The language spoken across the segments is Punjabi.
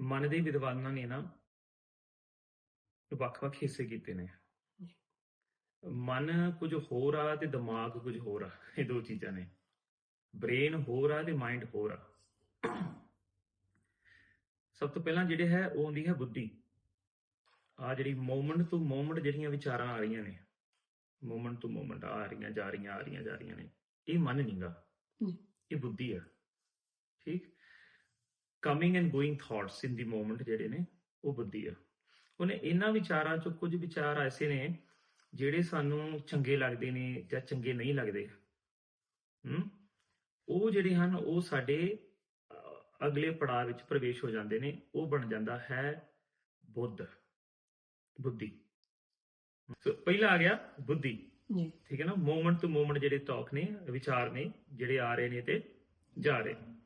ਮਨ ਦੇ ਵਿਦਵਾਨਾਂ ਨੇ ਨਾ ਵੱਖ-ਵੱਖ ਹਿੱਸੇ ਕੀਤੇ ਨੇ। ਮਨ ਕੁਝ ਹੋਰ ਆ ਤੇ ਦਿਮਾਗ ਕੁਝ ਹੋਰ ਆ ਇਹ ਦੋ ਚੀਜ਼ਾਂ ਨੇ। ਬ੍ਰੇਨ ਹੋਰ ਆ ਤੇ ਮਾਈਂਡ ਹੋਰ ਆ। ਸਭ ਤੋਂ ਪਹਿਲਾਂ ਜਿਹੜੇ ਹੈ ਉਹ ਹੁੰਦੀ ਹੈ ਬੁੱਧੀ। ਆ ਜਿਹੜੀ ਮੂਮੈਂਟ ਤੋਂ ਮੂਮੈਂਟ ਜਿਹੜੀਆਂ ਵਿਚਾਰਾਂ ਆ ਰਹੀਆਂ ਨੇ ਮੂਮੈਂਟ ਤੋਂ ਮੂਮੈਂਟ ਆ ਰਹੀਆਂ ਜਾ ਰਹੀਆਂ ਆ ਰਹੀਆਂ ਜਾ ਰਹੀਆਂ ਨੇ ਇਹ ਮਨ ਨਹੀਂਗਾ। ਇਹ ਬੁੱਧੀ ਆ। ਠੀਕ? Coming and going thoughts in the moment ਜਿਹੜੇ ਨੇ ਉਹ ਬੁੱਧੀ ਆ। ਉਹਨੇ ਇਹਨਾਂ ਵਿਚਾਰਾਂ ਚੋਂ ਕੁਝ ਵਿਚਾਰ ਐਸੇ ਨੇ ਜਿਹੜੇ ਸਾਨੂੰ ਚੰਗੇ ਲੱਗਦੇ ਨੇ ਜਾਂ ਚੰਗੇ ਨਹੀਂ ਲੱਗਦੇ। ਹਮ ਉਹ ਜਿਹੜੇ ਹਨ ਉਹ ਸਾਡੇ ਅਗਲੇ ਪੜਾਅ ਵਿੱਚ ਪ੍ਰਵੇਸ਼ ਹੋ ਜਾਂਦੇ ਨੇ ਉਹ ਬਣ ਜਾਂਦਾ ਹੈ ਬੁੱਧ ਬੁੱਧੀ। ਸੋ ਪਹਿਲਾ ਆ ਗਿਆ ਬੁੱਧੀ। ਜੀ। ਠੀਕ ਹੈ ਨਾ? ਮੂਮੈਂਟ ਟੂ ਮੂਮੈਂਟ ਜਿਹੜੇ ਟਾਕ ਨੇ ਵਿਚਾਰ ਨੇ ਜਿਹੜੇ ਆ ਰਹੇ ਨੇ ਤੇ ਜਾ ਰਹੇ। ਨੇ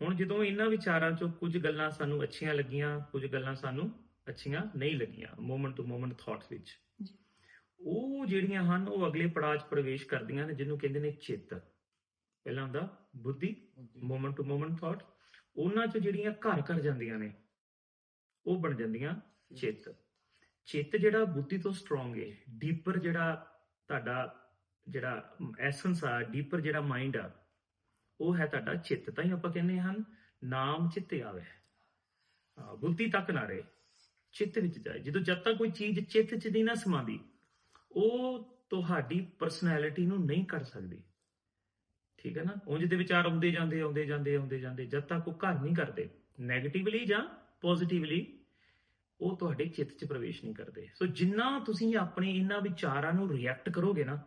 ਹੁਣ ਜਦੋਂ ਇਹਨਾਂ ਵਿਚਾਰਾਂ ਚੋਂ ਕੁਝ ਗੱਲਾਂ ਸਾਨੂੰ ਅੱਛੀਆਂ ਲੱਗੀਆਂ ਕੁਝ ਗੱਲਾਂ ਸਾਨੂੰ ਅੱਛੀਆਂ ਨਹੀਂ ਲੱਗੀਆਂ ਮੂਮੈਂਟ ਟੂ ਮੂਮੈਂਟ ਥਾਟਸ ਵਿੱਚ। ਉਹ ਜਿਹੜੀਆਂ ਹਨ ਉਹ ਅਗਲੇ ਪੜਾਅ 'ਚ ਪ੍ਰਵੇਸ਼ ਕਰਦੀਆਂ ਨੇ ਜਿਹਨੂੰ ਕਹਿੰਦੇ ਨੇ ਚਿੱਤ। ਪਹਿਲਾਂ ਹੁੰਦਾ ਬੁੱਧੀ ਮੂਮੈਂਟ ਟੂ ਮੂਮੈਂਟ ਥਾਟ ਉਹਨਾਂ 'ਚ ਜਿਹੜੀਆਂ ਘਰ ਘਰ ਜਾਂਦੀਆਂ ਨੇ ਉਹ ਬਣ ਜਾਂਦੀਆਂ ਚਿੱਤ। ਚਿੱਤ ਜਿਹੜਾ ਬੁੱਧੀ ਤੋਂ ਸਟਰੋਂਗ ਹੈ ਡੀਪਰ ਜਿਹੜਾ ਤੁਹਾਡਾ ਜਿਹੜਾ ਐਸੈਂਸ ਆ ਡੀਪਰ ਜਿਹੜਾ ਮਾਈਂਡ ਆ ਉਹ ਹੈ ਤੁਹਾਡਾ ਚਿੱਤ। ਤਾਂ ਹੀ ਆਪਾਂ ਕਹਿੰਦੇ ਹਨ ਨਾਮ ਚਿੱਤ ਆਵੇ। ਹਾਂ, ਬੁੱਧੀ ਤੱਕ ਨਾ ਰਹੇ ਚਿੱਤ ਵਿੱਚ ਜਾਏ। ਜਦੋਂ ਜਦ ਤੱਕ ਕੋਈ ਚੀਜ਼ ਚਿੱਤ 'ਚ ਨਹੀਂ ਨਾ ਸਮਾਂਦੀ ਉਹ ਤੁਹਾਡੀ ਪਰਸਨੈਲਿਟੀ ਨੂੰ ਨਹੀਂ ਕਰ ਸਕਦੀ। ਠੀਕ ਹੈ ਨਾ? ਉਂਝ ਦੇ ਵਿਚਾਰ ਆਉਂਦੇ ਜਾਂਦੇ ਆਉਂਦੇ ਜਾਂਦੇ ਆਉਂਦੇ ਜਾਂਦੇ ਜਦ ਤੱਕ ਉਹ ਘਰ ਨਹੀਂ ਕਰਦੇ 네ਗੇਟਿਵਲੀ ਜਾਂ ਪੋਜ਼ਿਟਿਵਲੀ ਉਹ ਤੁਹਾਡੇ ਚਿੱਤ 'ਚ ਪ੍ਰਵੇਸ਼ ਨਹੀਂ ਕਰਦੇ। ਸੋ ਜਿੰਨਾ ਤੁਸੀਂ ਆਪਣੇ ਇਹਨਾਂ ਵਿਚਾਰਾਂ ਨੂੰ ਰਿਐਕਟ ਕਰੋਗੇ ਨਾ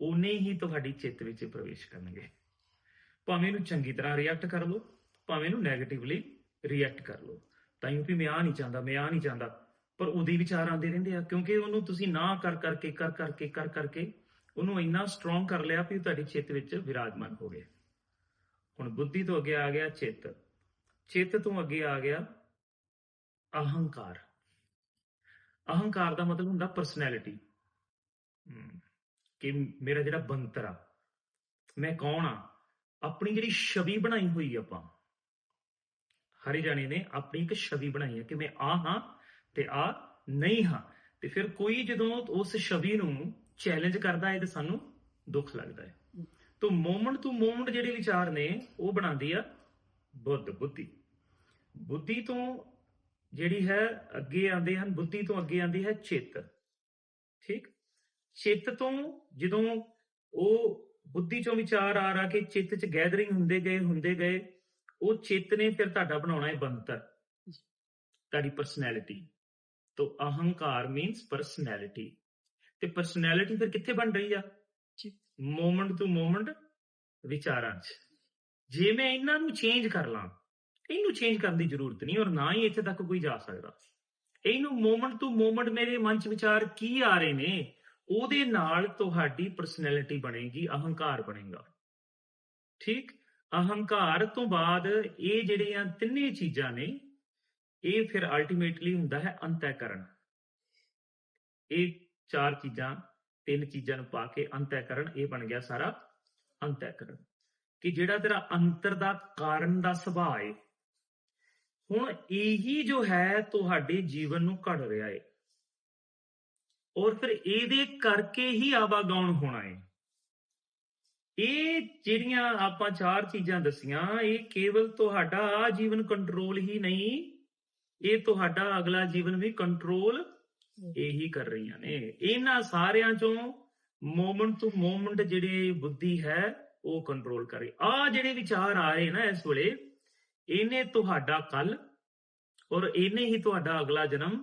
ਉਨੇ ਹੀ ਤੁਹਾਡੀ ਚਿੱਤ ਵਿੱਚ ਪ੍ਰਵੇਸ਼ ਕਰਨਗੇ। ਭਾਵੇਂ ਇਹਨੂੰ ਚੰਗੀ ਤਰ੍ਹਾਂ ਰਿਐਕਟ ਕਰ ਲਓ, ਭਾਵੇਂ ਇਹਨੂੰ 네ਗੇਟਿਵਲੀ ਰਿਐਕਟ ਕਰ ਲਓ। ਤਾਂ ਹੀ ਮੈਂ ਆ ਨਹੀਂ ਚਾਹੁੰਦਾ, ਮੈਂ ਆ ਨਹੀਂ ਚਾਹੁੰਦਾ। ਪਰ ਉਹਦੇ ਵਿਚਾਰ ਆਉਂਦੇ ਰਹਿੰਦੇ ਆ, ਕਿਉਂਕਿ ਉਹਨੂੰ ਤੁਸੀਂ ਨਾ ਕਰ ਕਰਕੇ ਕਰ ਕਰਕੇ ਕਰ ਕਰਕੇ ਉਹਨੂੰ ਇੰਨਾ ਸਟਰੋਂਗ ਕਰ ਲਿਆ ਵੀ ਤੁਹਾਡੀ ਚਿੱਤ ਵਿੱਚ ਵਿਰਾਜਮਾਨ ਹੋ ਗਏ ਹੁਣ ਬੁੱਧੀ ਤੋਂ ਅੱਗੇ ਆ ਗਿਆ ਚਿੱਤ। ਚਿੱਤ ਤੋਂ ਅੱਗੇ ਆ ਗਿਆ ਅਹੰਕਾਰ। ਅਹੰਕਾਰ ਦਾ ਮਤਲਬ ਹੁੰਦਾ ਪਰਸਨੈਲਿਟੀ ਕਿ ਮੇਰਾ ਜਿਹੜਾ ਬੰਤਰ ਆ, ਮੈਂ ਕੌਣ ਆ? ਆਪਣੀ ਜਿਹੜੀ ਛਵੀ ਬਣਾਈ ਹੋਈ ਆਪਾਂ। ਹਰੇ ਜਾਣੇ ਨੇ ਆਪਣੀ ਇੱਕ ਛਵੀ ਬਣਾਈ ਹੈ ਕਿ ਮੈਂ ਆ ਹਾਂ ਤੇ ਆ ਨਹੀਂ ਹਾਂ। ਤੇ ਫਿਰ ਕੋਈ ਜਦੋਂ ਉਸ ਛਵੀ ਨੂੰ ਚੈਲੰਜ ਕਰਦਾ ਹੈ ਤੇ ਸਾਨੂੰ ਦੁੱਖ ਲੱਗਦਾ ਹੈ। ਤੋਂ ਮੂਮੈਂਟ ਤੋਂ ਮੂਮੈਂਟ ਜਿਹੜੇ ਵਿਚਾਰ ਨੇ, ਉਹ ਬਣਾਉਂਦੀ ਆ ਬੁੱਧ, ਬੁੱਧੀ। ਬੁੱਧੀ ਤੋਂ ਜਿਹੜੀ ਹੈ ਅੱਗੇ ਆਉਂਦੇ ਹਨ, ਬੁੱਧੀ ਤੋਂ ਅੱਗੇ ਆਉਂਦੀ ਹੈ ਚਿੱਤ। ਠੀਕ? ਚਿੱਤ ਤੋਂ ਜਦੋਂ ਉਹ ਬੁੱਧੀ ਚੋਂ ਵਿਚਾਰ ਆ ਰਾ ਕਿ ਚਿੱਤ 'ਚ ਗੈਦਰਿੰਗ ਹੁੰਦੇ ਗਏ ਹੁੰਦੇ ਗਏ। ਉਹ ਚਿੱਤ ਨੇ ਫਿਰ ਤੁਹਾਡਾ ਬਣਾਉਣਾ ਹੈ ਬੰਤਰ ਤੁਹਾਡੀ ਪਰਸਨੈਲਿਟੀ ਤੋਂ ਅਹੰਕਾਰ ਮੀਨਸ ਪਰਸਨੈਲਿਟੀ ਤੇ ਪਰਸਨੈਲਿਟੀ ਫਿਰ ਕਿੱਥੇ ਬਣ ਰਹੀ ਆ। ਮੂਮੈਂਟ ਟੂ ਮੂਮੈਂਟ ਵਿਚਾਰਾਂ 'ਚ। ਜੇ ਮੈਂ ਇਹਨਾਂ ਨੂੰ ਚੇਂਜ ਕਰ ਲਾਂ ਇਹਨੂੰ ਚੇਂਜ ਕਰਨ ਦੀ ਜ਼ਰੂਰਤ ਨਹੀਂ ਔਰ ਨਾ ਹੀ ਇੱਥੇ ਤੱਕ ਕੋਈ ਜਾ ਸਕਦਾ। ਇਹਨੂੰ ਮੂਮੈਂਟ ਟੂ ਮੂਮੈਂਟ ਮੇਰੇ ਮਨ 'ਚ ਵਿਚਾਰ ਕੀ ਆ ਰਹੇ ਨੇ? ਉਹਦੇ ਨਾਲ ਤੁਹਾਡੀ ਪਰਸਨੈਲਿਟੀ ਬਣੇਗੀ, ਅਹੰਕਾਰ ਬਣੇਗਾ। ਠੀਕ? ਅਹੰਕਾਰ ਤੋਂ ਬਾਅਦ ਇਹ ਜਿਹੜੀਆਂ ਤਿੰਨੇ ਚੀਜ਼ਾਂ ਨੇ, ਇਹ ਫਿਰ ਅਲਟੀਮੇਟਲੀ ਹੁੰਦਾ ਹੈ ਅੰਤःਕਰਨ। ਇਹ ਚਾਰ ਚੀਜ਼ਾਂ, ਤਿੰਨ ਚੀਜ਼ਾਂ ਨੂੰ ਪਾ ਕੇ ਅੰਤःਕਰਨ, ਇਹ ਬਣ ਗਿਆ ਸਾਰਾ ਅੰਤःਕਰਨ। ਕਿ ਜਿਹੜਾ ਤੇਰਾ ਅੰਤਰ ਦਾ ਕਾਰਨ ਦਾ ਸੁਭਾਅ ਹੈ ਹੁਣ ਇਹੀ ਜੋ ਹੈ, ਤੁਹਾਡੇ ਜੀਵਨ ਨੂੰ ਘੜ ਰਿਹਾ ਹੈ ਔਰ ਫਿਰ ਇਹਦੇ ਕਰਕੇ ਹੀ ਆਵਾਗਾਉਣ ਹੋਣਾ ਹੈ ਇਹ ਜਿਹੜੀਆਂ ਆਪਾਂ ਚਾਰ ਚੀਜ਼ਾਂ ਦਸੀਆਂ, ਇਹ ਕੇਵਲ ਤੁਹਾਡਾ ਜੀਵਨ ਕੰਟਰੋਲ ਹੀ ਨਹੀਂ, ਇਹ ਤੁਹਾਡਾ ਅਗਲਾ ਜੀਵਨ ਵੀ ਕੰਟਰੋਲ ਇਹੀ ਕਰ ਰਹੀਆਂ ਨੇ। ਇਹਨਾਂ ਸਾਰਿਆਂ ਚੋਂ ਮੂਮੈਂਟ ਟੂ ਮੂਮੈਂਟ ਜਿਹੜੇ ਬੁੱਧੀ ਹੈ, ਉਹ ਕੰਟਰੋਲ ਕਰੇ। ਆ ਜਿਹੜੇ ਵਿਚਾਰ ਆ ਰਹੇ ਨਾ ਇਸ ਵੇਲੇ, ਇਹਨੇ ਤੁਹਾਡਾ ਕੱਲ ਔਰ ਇਹਨੇ ਹੀ ਤੁਹਾਡਾ ਅਗਲਾ ਜਨਮ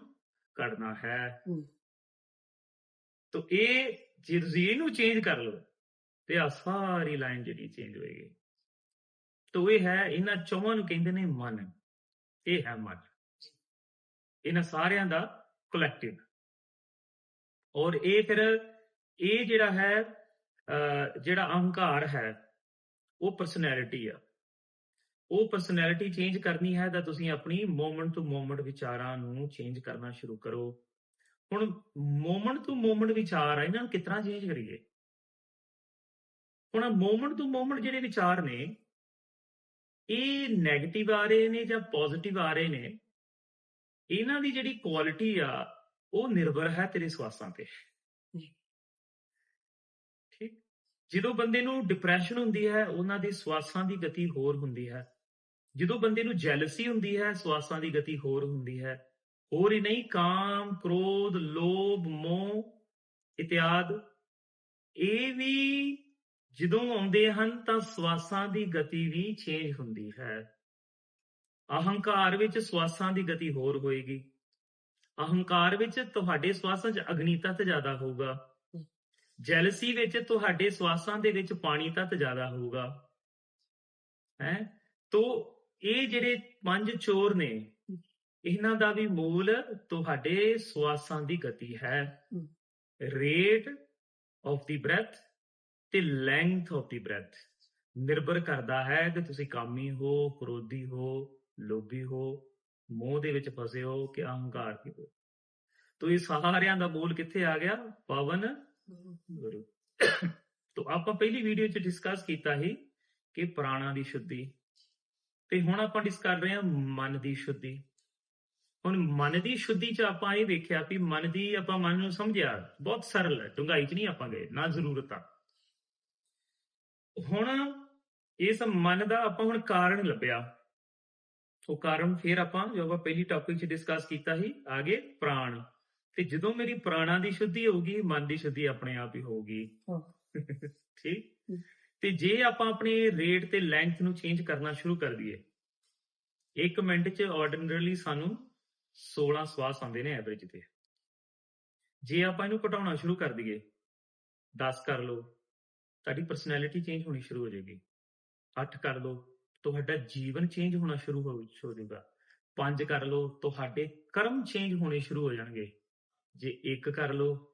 ਕਰਨਾ ਹੈ। ਹਮ। ਇਹ ਜੇ ਤੁਸੀਂ ਇਹਨੂੰ ਚੇਂਜ ਕਰ ਲਓ ਤੇ ਆ ਸਾਰੀ ਲਾਈਨ ਜਿਹੜੀ ਚੇਂਜ ਹੋਏਗੀ। ਤੋ ਇਹ ਹੈ ਇਹਨਾਂ ਚੌਵਾਂ ਨੂੰ ਕਹਿੰਦੇ ਨੇ ਮਨ। ਇਹ ਹੈ ਮਨ। ਇਹਨਾਂ ਸਾਰਿਆਂ ਦਾ ਕਲੈਕਟਿਵ ਔਰ ਇਹ ਫਿਰ ਇਹ ਜਿਹੜਾ ਹੈ ਅਹ, ਜਿਹੜਾ ਅਹੰਕਾਰ ਹੈ ਉਹ ਪਰਸਨੈਲਿਟੀ ਆ। ਉਹ ਪਰਸਨੈਲਿਟੀ ਚੇਂਜ ਕਰਨੀ ਹੈ ਤਾਂ ਤੁਸੀਂ ਆਪਣੀ ਮੂਮੈਂਟ ਟੂ ਮੂਮੈਂਟ ਵਿਚਾਰਾਂ ਨੂੰ ਚੇਂਜ ਕਰਨਾ ਸ਼ੁਰੂ ਕਰੋ। ਹੁਣ ਮੂਮੈਂਟ ਟੂ ਮੂਮੈਂਟ ਵਿਚਾਰ ਆ ਇਹਨਾਂ ਨੂੰ ਕਿਤਨਾ ਚੇਂਜ ਕਰੀਏ? ਹੁਣ ਮੂਮੈਂਟ ਟੂ ਮੂਮੈਂਟ ਜਿਹੜੇ ਵਿਚਾਰ ਨੇ ਇਹ 네ਗੇਟਿਵ ਆ ਰਹੇ ਨੇ ਜਾਂ ਪੋਜ਼ਿਟਿਵ ਆ ਰਹੇ ਨੇ ਇਹਨਾਂ ਦੀ ਜਿਹੜੀ ਕੁਆਲਿਟੀ ਆ ਉਹ ਨਿਰਭਰ ਹੈ ਤੇਰੇ ਸਵਾਸਾਂ ਤੇ। ਠੀਕ? ਜਦੋਂ ਬੰਦੇ ਨੂੰ ਡਿਪਰੈਸ਼ਨ ਹੁੰਦੀ ਹੈ ਉਹਨਾਂ ਦੇ ਸਵਾਸਾਂ ਦੀ ਗਤੀ ਹੋਰ ਹੁੰਦੀ ਹੈ। ਜਦੋਂ ਬੰਦੇ ਨੂੰ ਜੈਲਸੀ ਹੁੰਦੀ ਹੈ ਸਵਾਸਾਂ ਦੀ ਗਤੀ ਹੋਰ ਹੁੰਦੀ ਹੈ। ਹੋਰ ਹੀ ਨਹੀਂ ਕਾਮ ਕ੍ਰੋਧ ਲੋਭ ਮੋਹ ਇਤਿਆਦ। ਇਹ ਵੀ ਜਦੋਂ ਆਉਂਦੇ ਹਨ ਤਾਂ ਸਵਾਸਾਂ ਦੀ ਗਤੀ ਵੀ ਚੇਂਜ ਹੁੰਦੀ ਹੈ। ਅਹੰਕਾਰ ਵਿੱਚ ਸਵਾਸਾਂ ਦੀ ਗਤੀ ਹੋਰ ਹੋਏਗੀ। ਅਹੰਕਾਰ ਵਿੱਚ ਤੁਹਾਡੇ ਸਵਾਸਾਂ 'ਚ ਅਗਨੀ ਤੱਤ ਜ਼ਿਆਦਾ ਹੋਊਗਾ। ਜੈਲਸੀ ਵਿੱਚ ਤੁਹਾਡੇ ਸਵਾਸਾਂ ਦੇ ਵਿੱਚ ਪਾਣੀ ਤੱਤ ਜ਼ਿਆਦਾ ਹੋਊਗਾ। ਹੈ? ਤੋ ਇਹ ਜਿਹੜੇ ਪੰਜ ਚੋਰ ਨੇ ਇਹਨਾਂ ਦਾ ਵੀ ਮੂਲ ਤੁਹਾਡੇ ਸਵਾਸਾਂ ਦੀ ਗਤੀ ਹੈ। ਰੇਟ ਆਫ ਦੀ ਬ੍ਰੈਥ ਤੇ ਲੈਂਥ ਆਫ ਦੀ ਬ੍ਰੈਥ ਨਿਰਭਰ ਕਰਦਾ ਹੈ ਕਿ ਤੁਸੀਂ ਕਾਮੀ ਹੋ ਕ੍ਰੋਧੀ ਹੋ ਲੋਭੀ ਹੋ ਮੋਹ ਦੇ ਵਿੱਚ ਫਸੇ ਹੋ ਕਿ ਅਹੰਕਾਰ ਹੋ। ਤੋ ਇਹ ਸਾਰਿਆਂ ਦਾ ਮੂਲ ਕਿੱਥੇ ਆ ਗਿਆ? ਪਵਨ ਗੁਰੂ। ਤੋ ਆਪਾਂ ਪਹਿਲੀ ਵੀਡੀਓ 'ਚ ਡਿਸਕਸ ਕੀਤਾ ਸੀ ਕਿ ਪ੍ਰਾਣਾ ਦੀ ਸ਼ੁੱਧੀ। ਤੇ ਹੁਣ ਆਪਾਂ ਡਿਸਕਸ ਕਰ ਰਹੇ ਹਾਂ ਮਨ ਦੀ ਸ਼ੁੱਧੀ। ਹੁਣ ਮਨ ਦੀ ਸ਼ੁੱਧੀ 'ਚ ਆਪਾਂ ਇਹ ਵੇਖਿਆ ਵੀ ਮਨ ਦੀ ਆਪਾਂ ਮਨ ਨੂੰ ਸਮਝਿਆ ਬਹੁਤ ਸਰਲ ਹੈ ਡੂੰਘਾਈ 'ਚ ਨਹੀਂ ਆਪਾਂ ਗਏ ਨਾ ਜ਼ਰੂਰਤ ਆ ਹੁਣ ਇਸ ਮਨ ਦਾ ਆਪਾਂ ਹੁਣ ਕਾਰਨ ਲੱਭਿਆ ਉਹ ਕਾਰਨ ਫਿਰ ਆਪਾਂ ਜੋ ਆਪਾਂ ਪਹਿਲੀ ਟੌਪਿਕ 'ਚ ਡਿਸਕਸ ਕੀਤਾ ਸੀ ਆਗੇ ਪ੍ਰਾਣ ਤੇ ਜਦੋਂ ਮੇਰੀ ਪ੍ਰਾਣਾਂ ਦੀ ਸ਼ੁੱਧੀ ਹੋਊਗੀ ਮਨ ਦੀ ਸ਼ੁੱਧੀ ਆਪਣੇ ਆਪ ਹੀ ਹੋਊਗੀ। ਠੀਕ। ਤੇ ਜੇ ਆਪਾਂ ਆਪਣੇ ਰੇਟ ਤੇ ਲੈਂਥ ਨੂੰ ਚੇਂਜ ਕਰਨਾ ਸ਼ੁਰੂ ਕਰ ਦਈਏ 1 ਮਿੰਟ 'ਚ ਆਰਡੀਨਰੀਲੀ ਸਾਨੂੰ 16 ਸਵਾਸ ਆਉਂਦੇ ਨੇ ਐਵਰੇਜ ਤੇ। ਜੇ ਆਪਾਂ ਇਹਨੂੰ ਘਟਾਉਣਾ ਸ਼ੁਰੂ ਕਰ ਦਈਏ 10 ਕਰ ਲਓ, ਤੁਹਾਡੀ ਪਰਸਨੈਲਿਟੀ ਚੇਂਜ ਹੋਣੀ ਸ਼ੁਰੂ ਹੋ ਜਾਏਗੀ। 8 ਕਰ ਲਓ, ਤੁਹਾਡਾ ਜੀਵਨ ਚੇਂਜ ਹੋਣਾ ਸ਼ੁਰੂ ਹੋ ਹੋ ਜਾਊਗਾ। 5 ਕਰ ਲਓ, ਤੁਹਾਡੇ ਕਰਮ ਚੇਂਜ ਹੋਣੇ ਸ਼ੁਰੂ ਹੋ ਜਾਣਗੇ। ਜੇ ਇੱਕ ਕਰ ਲਓ,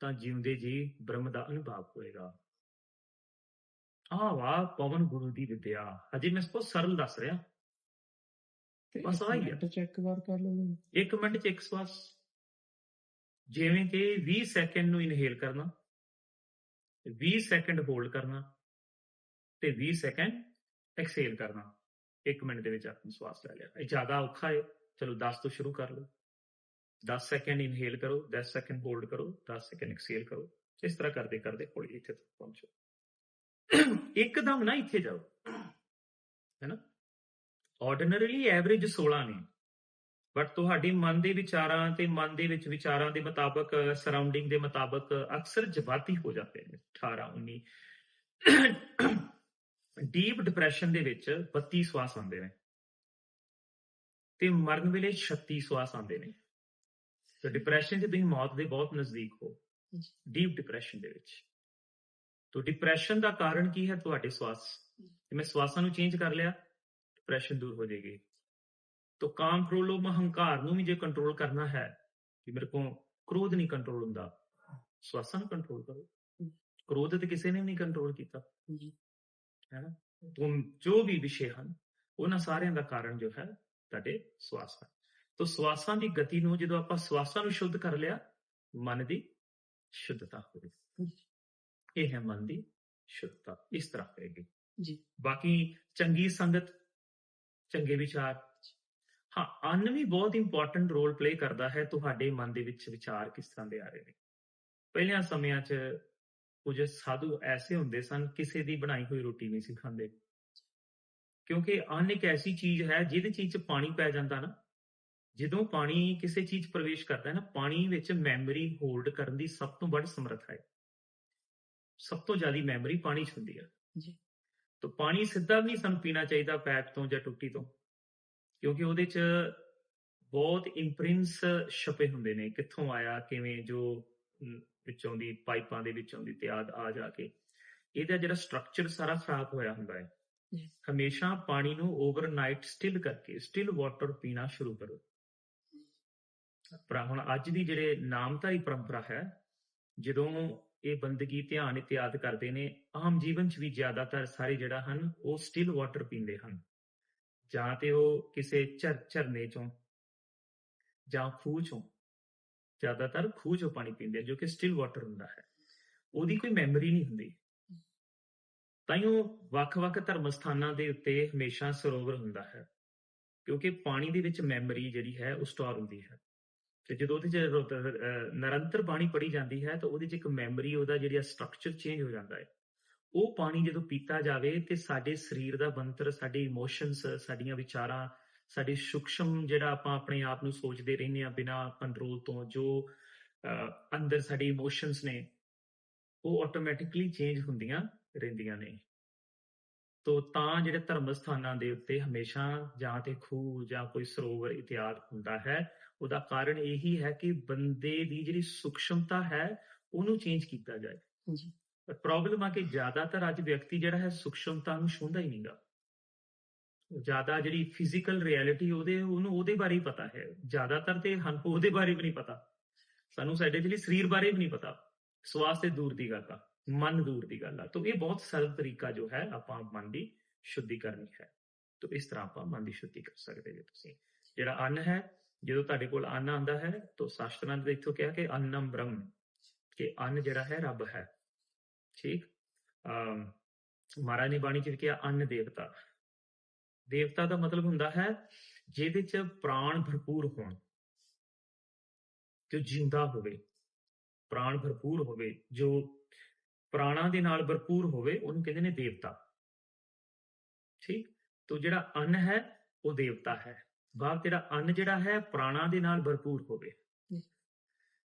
ਤਾਂ ਜਿਉਂਦੇ ਜੀ ਬ੍ਰਹਮ ਦਾ ਅਨੁਭਵ ਹੋਏਗਾ। ਆਹ ਵਾਹ, ਪਵਨ ਗੁਰੂ ਦੀ ਵਿਦਿਆ। ਅਜੇ ਮੈਂ ਸਪੋ ਸਰਲ ਦੱਸ ਰਿਹਾ। ਬਸ ਆਹੀ ਆ। ਚੈੱਕ ਵਾਰ ਕਰ ਲਓ 1 ਮਿੰਟ 'ਚ ਇੱਕ ਸਵਾਸ। ਜਿਵੇਂ ਕਿ 20 ਸੈਕਿੰਡ ਨੂੰ ਇਨਹੇਲ ਕਰਨਾ 20 ਸੈਕਿੰਡ ਹੋਲਡ ਕਰਨਾ ਤੇ 20 ਸੈਕਿੰਡ ਐਕਸੇਲ ਕਰਨਾ। 1 ਮਿੰਟ ਦੇ ਵਿੱਚ ਆਪਣਾ ਸਵਾਸ ਲੈ ਲਿਆ। ਇਹ ਜ਼ਿਆਦਾ ਔਖਾ ਹੈ। ਚਲੋ 10 ਤੋਂ ਸ਼ੁਰੂ ਕਰ ਲਓ। 10 ਸੈਕਿੰਡ ਇਨਹੇਲ ਕਰੋ 10 ਸੈਕਿੰਡ ਹੋਲਡ ਕਰੋ 10 ਸੈਕਿੰਡ ਐਕਸੇਲ ਕਰੋ। ਇਸ ਤਰ੍ਹਾਂ ਕਰਦੇ ਕਰਦੇ ਹੌਲੀ ਇੱਥੇ ਤੱਕ ਪਹੁੰਚੋ। ਇੱਕਦਮ ਨਾ ਇੱਥੇ ਜਾਓ। ਹੈਨਾ ਆਰਡੀਨਰੀਲੀ ਐਵਰੇਜ 16 ਨੇ। ਬਟ ਤੁਹਾਡੇ ਮਨ ਦੇ ਵਿਚਾਰਾਂ ਤੇ ਮਨ ਦੇ ਵਿੱਚ ਵਿਚਾਰਾਂ ਦੇ ਮੁਤਾਬਕ ਸਰਾਊਂਡਿੰਗ ਦੇ ਮੁਤਾਬਕ ਅਕਸਰ ਜਵਾਤੀ ਹੋ ਜਾਂਦੇ ਨੇ। 18 19 ਡੀਪ ਡਿਪਰੈਸ਼ਨ ਦੇ ਵਿੱਚ 32 ਸਵਾਸ ਆਉਂਦੇ ਨੇ। ਤੇ ਮਰਨ ਵੇਲੇ 36 ਸਵਾਸ ਆਉਂਦੇ ਨੇ। ਤੇ ਡਿਪਰੈਸ਼ਨ 'ਚ ਤੁਸੀਂ ਮੌਤ ਦੇ ਬਹੁਤ ਨਜ਼ਦੀਕ ਹੋ। ਡੀਪ ਡਿਪਰੈਸ਼ਨ ਦੇ ਵਿੱਚ। ਤੋ ਡਿਪਰੈਸ਼ਨ ਦਾ ਕਾਰਨ ਕੀ ਹੈ ਤੁਹਾਡੇ ਸਵਾਸ? ਮੈਂ ਸਵਾਸਾਂ ਨੂੰ ਚੇਂਜ ਕਰ ਲਿਆ। ਡਿਪਰੈਸ਼ਨ ਦੂਰ ਹੋ ਜਾਏਗੀ। ਤੋ ਕਾਮ ਕ੍ਰੋਧ ਲੋਭ ਹੰਕਾਰ ਨੂੰ ਵੀ ਜੇ ਕੰਟਰੋਲ ਕਰਨਾ ਹੈ ਕਿ ਮੇਰੇ ਕੋਲ ਕ੍ਰੋਧ ਨਹੀਂ ਕੰਟਰੋਲ ਹੁੰਦਾ ਸਵਾਸਾਂ ਕੰਟਰੋਲ ਕਰੋ। ਕ੍ਰੋਧ ਤੇ ਕਿਸੇ ਨੇ ਵੀ ਨਹੀਂ ਕੰਟਰੋਲ ਕੀਤਾ। ਜੀ। ਹੈ ਨਾ ਤੁਮ ਜੋ ਵੀ ਵਿਸ਼ੇ ਹਨ ਉਹਨਾਂ ਸਾਰਿਆਂ ਦਾ ਕਾਰਨ ਜੋ ਹੈ ਤੁਹਾਡੇ ਸਵਾਸ। ਹੈ ਤੋ ਸਵਾਸਾਂ ਦੀ ਗਤੀ ਨੂੰ ਜਦੋਂ ਆਪਾਂ ਸਵਾਸਾਂ ਨੂੰ ਸ਼ੁੱਧ ਕਰ ਲਿਆ ਮਨ ਦੀ ਸ਼ੁੱਧਤਾ ਹੋਵੇਗੀ ਇਹ ਹੈ ਮਨ ਦੀ ਸ਼ੁੱਧਤਾ। ਇਸ ਤਰ੍ਹਾਂ ਹੋਏਗੀ ਜੀ। ਬਾਕੀ ਚੰਗੀ ਸੰਗਤ ਚੰਗੇ ਵਿਚਾਰ ਹਾਂ, ਅੰਨ ਵੀ ਬਹੁਤ ਇੰਪੋਰਟੈਂਟ ਰੋਲ ਪਲੇ ਕਰਦਾ ਹੈ ਤੁਹਾਡੇ ਮਨ ਦੇ ਵਿੱਚ ਵਿਚਾਰ ਕਿਸ ਤਰ੍ਹਾਂ ਦੇ ਆ ਰਹੇ ਨੇ। ਪਹਿਲਿਆਂ ਸਮਿਆਂ 'ਚ ਕੁਝ ਸਾਧੂ ਐਸੇ ਹੁੰਦੇ ਸਨ, ਕਿਸੇ ਦੀ ਬਣਾਈ ਹੋਈ ਰੋਟੀ ਨਹੀਂ ਸੀ ਖਾਂਦੇ। ਕਿਉਂਕਿ ਅੰਨ ਇੱਕ ਐਸੀ ਚੀਜ਼ ਹੈ ਜਿਹਦੇ ਚੀਜ਼ 'ਚ ਪਾਣੀ ਪੈ ਜਾਂਦਾ ਨਾ। ਜਦੋਂ ਪਾਣੀ ਕਿਸੇ ਚੀਜ਼ 'ਚ ਪ੍ਰਵੇਸ਼ ਕਰਦਾ ਹੈ ਨਾ, ਪਾਣੀ ਵਿੱਚ ਮੈਮਰੀ ਹੋਲਡ ਕਰਨ ਦੀ ਸਭ ਤੋਂ ਵੱਡੀ ਸਮਰੱਥਾ ਹੈ। ਸਭ ਤੋਂ ਜ਼ਿਆਦਾ ਮੈਮਰੀ ਪਾਣੀ 'ਚ ਹੁੰਦੀ ਹੈ ਜੀ। ਤਾਂ ਪਾਣੀ ਸਿੱਧਾ ਨਹੀਂ ਸਾਨੂੰ ਪੀਣਾ ਚਾਹੀਦਾ ਪੈਪ ਤੋਂ ਜਾਂ ਟੁੱਟੀ ਤੋਂ ਕਿਉਂਕਿ ਉਹਦੇ 'ਚ ਬਹੁਤ ਇੰਪ੍ਰਿੰਟਸ ਛਪੇ ਹੁੰਦੇ ਨੇ ਕਿੱਥੋਂ ਆਇਆ ਕਿਵੇਂ ਜੋ ਵਿੱਚੋਂ ਦੀ ਪਾਈਪਾਂ ਦੇ ਵਿੱਚੋਂ ਦੀ ਤਿਆਦ ਆ ਜਾ ਕੇ। ਇਹਦਾ ਜਿਹੜਾ ਸਟਰਕਚਰ ਸਾਰਾ ਖਰਾਬ ਹੋਇਆ ਹੁੰਦਾ ਹੈ। ਹਮੇਸ਼ਾ ਪਾਣੀ ਨੂੰ ਓਵਰਨਾਈਟ ਸਟਿਲ ਕਰਕੇ ਸਟਿਲ ਵਾਟਰ ਪੀਣਾ ਸ਼ੁਰੂ ਕਰੋ। ਪਰ ਹੁਣ ਅੱਜ ਦੀ ਜਿਹੜੇ ਨਾਮਧਾਰੀ ਪਰੰਪਰਾ ਹੈ ਜਦੋਂ ਇਹ ਬੰਦਗੀ ਧਿਆਨ ਇਤਿਆਦ ਕਰਦੇ ਨੇ, ਆਮ ਜੀਵਨ 'ਚ ਵੀ ਜ਼ਿਆਦਾਤਰ ਸਾਰੇ ਜਿਹੜਾ ਹਨ, ਉਹ ਸਟਿਲ ਵਾਟਰ ਪੀਂਦੇ ਹਨ। ਜਾਂ ਤੇ ਉਹ ਕਿਸੇ ਝਰ, ਝਰਨੇ ਚੋਂ ਜਾਂ ਖੂਹ ਚੋਂ, ਜ਼ਿਆਦਾਤਰ ਖੂਹ ਚੋਂ ਪਾਣੀ ਪੀਂਦੇ ਜੋ ਕਿ ਸਟਿਲ ਵਾਟਰ ਹੁੰਦਾ ਹੈ। ਉਹਦੀ ਕੋਈ ਮੈਮਰੀ ਨਹੀਂ ਹੁੰਦੀ। ਤਾਂ ਉਹ ਵੱਖ-ਵੱਖ ਧਰਮ ਸਥਾਨਾਂ ਦੇ ਉੱਤੇ ਹਮੇਸ਼ਾ ਸਰੋਵਰ ਹੁੰਦਾ ਹੈ, ਕਿਉਂਕਿ ਪਾਣੀ ਦੇ ਵਿੱਚ ਮੈਮਰੀ ਜਿਹੜੀ ਹੈ, ਉਹ ਸਟੋਰ ਹੁੰਦੀ ਹੈ। ਤੇ ਜਦੋਂ ਉਹਦੇ ਚ ਨਿਰੰਤਰ ਪਾਣੀ ਪੜੀ ਜਾਂਦੀ ਹੈ ਤਾਂ ਉਹਦੇ ਚ ਇੱਕ ਮੈਮਰੀ, ਉਹਦਾ ਜਿਹੜਾ ਸਟਰਕਚਰ ਚੇਂਜ ਹੋ ਜਾਂਦਾ ਹੈ। ਉਹ ਪਾਣੀ ਜਦੋਂ ਪੀਤਾ ਜਾਵੇ ਤੇ ਸਾਡੇ ਸਰੀਰ ਦਾ ਬੰਤਰ ਸਾਡੇ ਇਮੋਸ਼ਨਸ, ਸਾਡੀਆਂ ਵਿਚਾਰਾਂ, ਸਾਡੇ ਸੂਖਸ਼ਮ ਜਿਹੜਾ ਆਪਾਂ ਆਪਣੇ ਆਪ ਨੂੰ ਸੋਚਦੇ ਰਹਿੰਦੇ ਆ ਬਿਨਾ ਕੰਟਰੋਲ ਤੋਂ, ਜੋ ਅੰਦਰ ਸਾਡੇ ਇਮੋਸ਼ਨਸ ਨੇ, ਉਹ ਆਟੋਮੈਟਿਕਲੀ ਚੇਂਜ ਹੁੰਦੀਆਂ ਰਹਿੰਦੀਆਂ ਨੇ। ਤੋ ਤਾਂ ਜਿਹੜੇ ਧਰਮ ਸਥਾਨਾਂ ਦੇ ਉੱਤੇ ਹਮੇਸ਼ਾ ਜਾਂ ਤੇ ਖੂਹ ਜਾਂ ਕੋਈ ਸਰੋਵਰ ਇਤਿਆਦ ਹੁੰਦਾ ਹੈ ਉਹਦਾ ਕਾਰਨ ਇਹੀ ਹੈ ਕਿ ਬੰਦੇ ਦੀ ਜਿਹੜੀ ਸੂਖਸ਼ਮਤਾ ਹੈ ਉਹਨੂੰ ਚੇਂਜ ਕੀਤਾ ਜਾਏ। ਜੀ। ਪਰ ਪ੍ਰੋਬਲਮ ਆ ਕਿ ਜ਼ਿਆਦਾਤਰ ਅੱਜ ਵਿਅਕਤੀ ਜਿਹੜਾ ਹੈ ਸੂਖਸ਼ਮਤਾ ਨੂੰ ਛੂੰਹਦਾ ਹੀ ਨਹੀਂਗਾ ਜ਼ਿਆਦਾ ਜਿਹੜੀ ਫਿਜ਼ੀਕਲ ਰਿਐਲਿਟੀ ਉਹਦੇ ਉਹਨੂੰ ਉਹਦੇ ਬਾਰੇ ਹੀ ਪਤਾ ਹੈ। ਜ਼ਿਆਦਾਤਰ ਤੇ ਸਾਨੂੰ ਉਹਦੇ ਬਾਰੇ ਵੀ ਨਹੀਂ ਪਤਾ। ਸਾਨੂੰ ਸਾਡੇ ਜਿਹੜੀ ਸਰੀਰ ਬਾਰੇ ਵੀ ਨਹੀਂ ਪਤਾ। ਸਵਾਸ ਤੇ ਦੂਰ ਦੀ ਗੱਲ ਆ ਮਨ ਦੂਰ ਦੀ ਗੱਲ ਆ। ਤਾਂ ਇਹ ਬਹੁਤ ਸਰਲ ਤਰੀਕਾ ਜੋ ਹੈ ਆਪਾਂ ਮਨ ਦੀ ਸ਼ੁੱਧੀ ਕਰਨੀ ਹੈ। ਤਾਂ ਇਸ ਤਰ੍ਹਾਂ ਆਪਾਂ ਮਨ ਦੀ ਸ਼ੁੱਧੀ ਕਰ ਸਕਦੇ ਜੇ ਤੁਸੀਂ। ਜਿਹੜਾ ਅੰਨ ਹੈ ਜਦੋਂ ਤੁਹਾਡੇ ਕੋਲ ਅੰਨ ਆਂਦਾ ਹੈ, ਤਾਂ ਸ਼ਾਸਤਰਾਂ ਦੇ ਇੱਥੋਂ ਕਿਹਾ ਕਿ ਅੰਨਮ ਬ੍ਰਹਮ, ਕਿ ਅੰਨ ਜਿਹੜਾ ਹੈ ਰੱਬ ਹੈ। ਠੀਕ? ਮਹਾਰਾਜ ਨੇ ਬਾਣੀ ਚ ਵੀ ਕਿਹਾ ਅੰਨ ਦੇਵਤਾ। ਦੇਵਤਾ ਦਾ ਮਤਲਬ ਹੁੰਦਾ ਹੈ ਜਿਹਦੇ ਚ ਪ੍ਰਾਣ ਭਰਪੂਰ ਹੋਣ। ਜੋ ਜਿੰਦਾ ਹੋਵੇ, ਪ੍ਰਾਣ ਭਰਪੂਰ ਹੋਵੇ, ਜੋ ਪ੍ਰਾਣਾਂ ਦੇ ਨਾਲ ਭਰਪੂਰ ਹੋਵੇ, ਉਹਨੂੰ ਕਹਿੰਦੇ ਨੇ ਦੇਵਤਾ। ਠੀਕ? ਤੋ ਜਿਹੜਾ ਅੰਨ ਹੈ, ਉਹ ਦੇਵਤਾ ਹੈ। ਭਾਵ ਤੇਰਾ ਅੰਨ ਜਿਹੜਾ ਹੈ ਪ੍ਰਾਣਾਂ ਦੇ ਨਾਲ ਭਰਪੂਰ ਹੋਵੇ।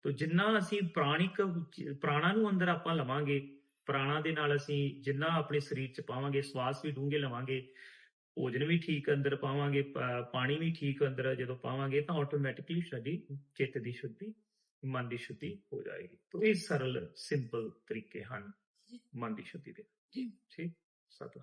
ਤੋ ਜਿੰਨਾ ਅਸੀਂ ਪ੍ਰਾਣਿਕ ਪ੍ਰਾਣਾਂ ਨੂੰ ਅੰਦਰ ਆਪਾਂ ਲਵਾਂਗੇ ਪ੍ਰਾਣਾਂ ਦੇ ਨਾਲ ਅਸੀਂ ਜਿੰਨਾ ਆਪਣੇ ਸਰੀਰ ਚ ਪਾਵਾਂਗੇ ਸਵਾਸ ਵੀ ਡੂੰਘੇ ਲਵਾਂਗੇ ਭੋਜਨ ਵੀ ਠੀਕ ਅੰਦਰ ਪਾਵਾਂਗੇ ਪਾਣੀ ਵੀ ਠੀਕ ਅੰਦਰ ਜਦੋਂ ਪਾਵਾਂਗੇ ਤਾਂ ਆਟੋਮੈਟਿਕਲੀ ਸਾਡੀ ਚਿੱਤ ਦੀ ਸ਼ੁੱਧੀ ਮਨ ਦੀ ਸ਼ੁੱਧੀ ਹੋ ਜਾਏਗੀ ਤੋ ਇਹ ਸਰਲ ਸਿੰਪਲ ਤਰੀਕੇ ਹਨ। ਮਨ ਦੀ ਸ਼ੁੱਧੀ ਦੇ ਜੀ। ਠੀਕ ਸਤਿ